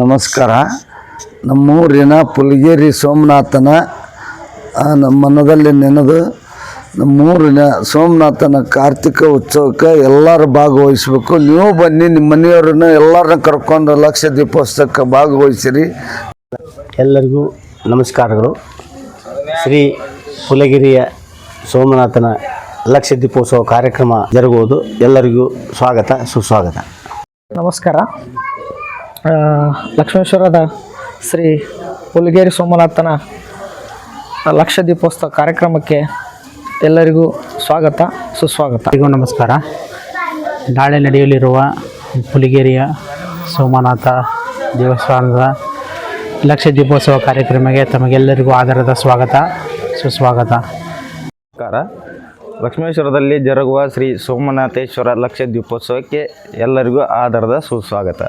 ನಮಸ್ಕಾರ. ನಮ್ಮೂರಿನ ಪುಲ್ಗೇರಿ ಸೋಮನಾಥನ ನಮ್ಮ ಮನದಲ್ಲಿ ನೆನೆದು ನಮ್ಮೂರಿನ ಸೋಮನಾಥನ ಕಾರ್ತಿಕ ಉತ್ಸವಕ್ಕೆ ಎಲ್ಲರೂ ಭಾಗವಹಿಸಬೇಕು. ನೀವು ಬನ್ನಿ ನಿಮ್ಮ ಮನೆಯವ್ರನ್ನ ಎಲ್ಲರನ್ನ ಕರ್ಕೊಂಡು ಲಕ್ಷ ದೀಪೋತ್ಸವಕ್ಕೆ ಭಾಗವಹಿಸಿರಿ. ಎಲ್ಲರಿಗೂ ನಮಸ್ಕಾರಗಳು. ಶ್ರೀ ಪುಲಗಿರಿಯ ಸೋಮನಾಥನ ಲಕ್ಷ ದೀಪೋತ್ಸವ ಕಾರ್ಯಕ್ರಮ ಜರುಗುವುದು ಎಲ್ಲರಿಗೂ ಸ್ವಾಗತ ಸುಸ್ವಾಗತ. ನಮಸ್ಕಾರ. ಲಕ್ಷ್ಮೇಶ್ವರದ ಶ್ರೀ ಹುಲಿಗೇರಿ ಸೋಮನಾಥನ ಲಕ್ಷ ದೀಪೋತ್ಸವ ಕಾರ್ಯಕ್ರಮಕ್ಕೆ ಎಲ್ಲರಿಗೂ ಸ್ವಾಗತ ಸುಸ್ವಾಗತ. ಈಗ ನಮಸ್ಕಾರ. ನಾಳೆ ನಡೆಯಲಿರುವ ಹುಲಿಗೇರಿಯ ಸೋಮನಾಥ ದೇವಸ್ಥಾನದ ಲಕ್ಷ ದೀಪೋತ್ಸವ ಕಾರ್ಯಕ್ರಮಕ್ಕೆ ತಮಗೆಲ್ಲರಿಗೂ ಆಧಾರದ ಸ್ವಾಗತ ಸುಸ್ವಾಗತ. ನಮಸ್ಕಾರ. ಲಕ್ಷ್ಮೇಶ್ವರದಲ್ಲಿ ಜರುಗುವ ಶ್ರೀ ಸೋಮನಾಥೇಶ್ವರ ಲಕ್ಷ ದೀಪೋತ್ಸವಕ್ಕೆ ಎಲ್ಲರಿಗೂ ಆಧಾರದ ಸುಸ್ವಾಗತ.